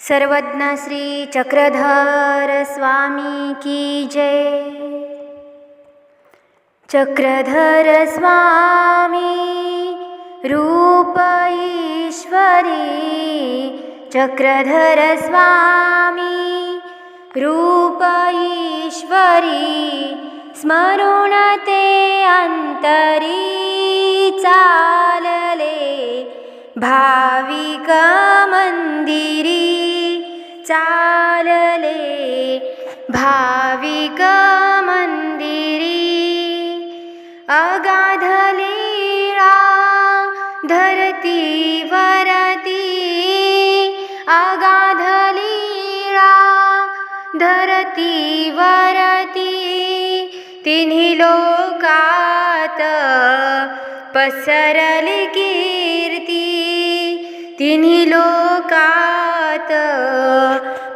सर्वज्ञ श्री चक्रधर स्वामी की जय। चक्रधर स्वामी रूप ईश्वरी चक्रधर स्वामी रूप ईश्वरी स्मरुण ते अंतरी चालले भाविक मंदिरी। चालले भाविक मंदिरी. अगाधलीळा धरती वरती. अगाधलीळा धरती वरती. तिन्ही लोकात पसरली कीर्ती. तिन्ही लोक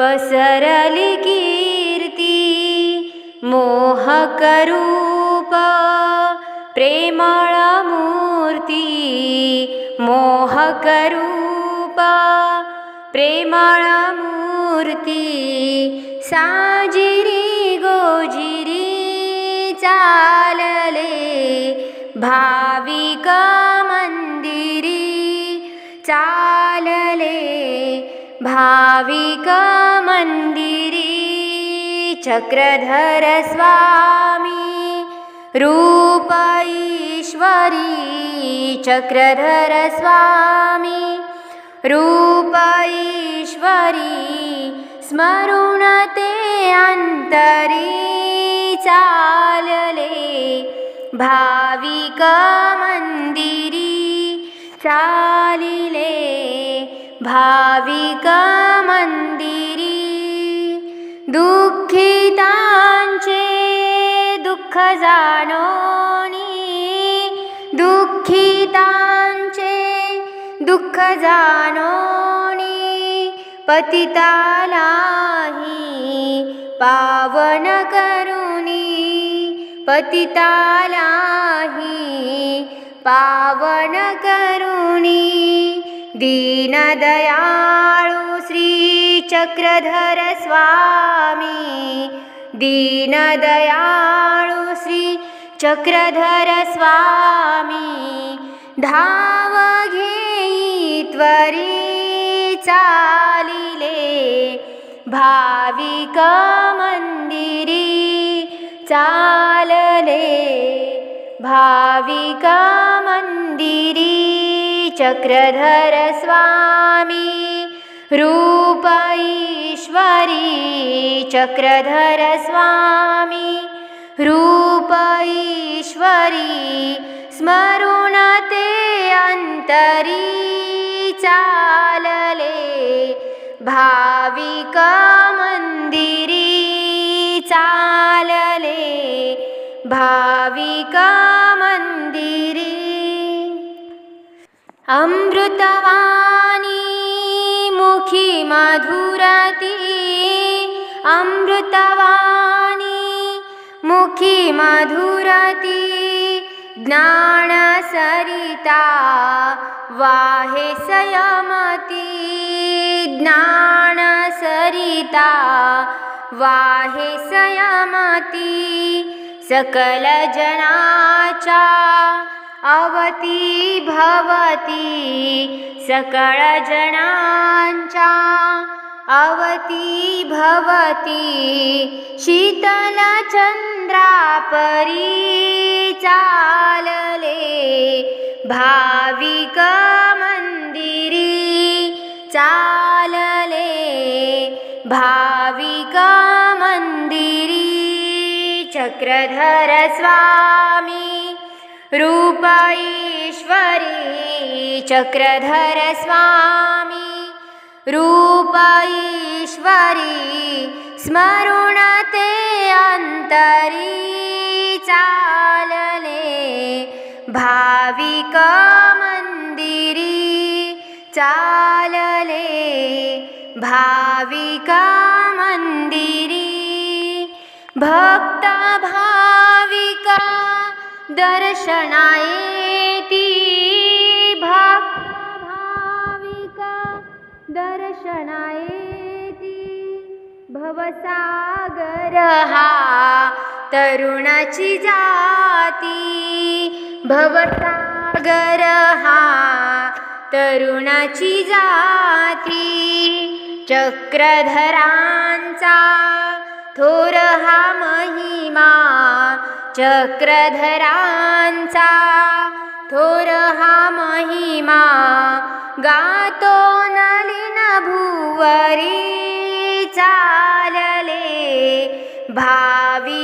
पसरली कीर्ती मोहक रूप प्रेमळ मूर्ती मोहक रूप प्रेमळ मूर्ती साजिरी गोजिरी चालले भा भावमन्दिरी चक्रधर स्वामी रूपरी चक्रधर स्वामी रूपरी स्मरुणते अन्तरी चालले भाविकमन्दिरी चालिले भाविक मंदिरी दुःखितांचे दुःख जाणोनी दुःखितांचे दुःख जाणोनी पतितालाही पावन करुणी पतितालाही पावन करुणी दीनदयाळु श्री चक्रधर स्वामी। दीनदयाळु श्री चक्रधर स्वामी। धाव घेई त्वरी चालिले। भाविक मंदिरी चालले। भाविक मंदिरी चक्रधर स्वामी रूपी चक्रधर स्वामी रूपरी स्मरुणते अन्तरी चालले। चाले चालले भाविकमन्दिरी अमृतवाणी मुखी मधुरती। अमृतवाणी मुखी मधुरती। ज्ञान सरिता वाहे सयमती। ज्ञान सरिता वाहे सयमती। सकल जनाचा अवती भवती सकळ जनांच्या. अवती भवती शीतल चंद्रापरी चालले. भाविक मंदिरी चालले. भाविक मंदिरी चक्रधर स्वामी ूप चक्रधर स्वामी। रूपरी स्मरुणते अन्तरी चालले भाविकमन्दिरी चालले भाविकमन्दिरी भक्तभाविका दर्शनायेती भाविका दर्शनायेती भवसागर हा तरुणाची जाती भवसागर हा तरुणाची जाती चक्रधरांचा थोर हा मही चक्रधरांचा थोर हा महिमा गातो नलिन भुवरी चालले भाविकांतरी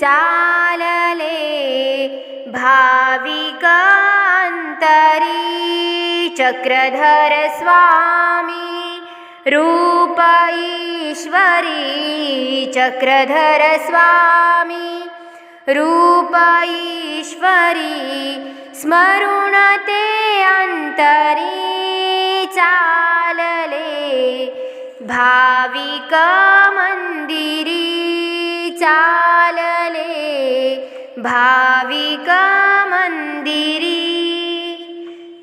चालले भाविकांतरी चक्रधर स्वामी ईश्वरी चक्रधरस्वामी रूपरी स्मरुणते अन्तरी चालले भाविकामन्दिरी चालले भाविकमन्दिरी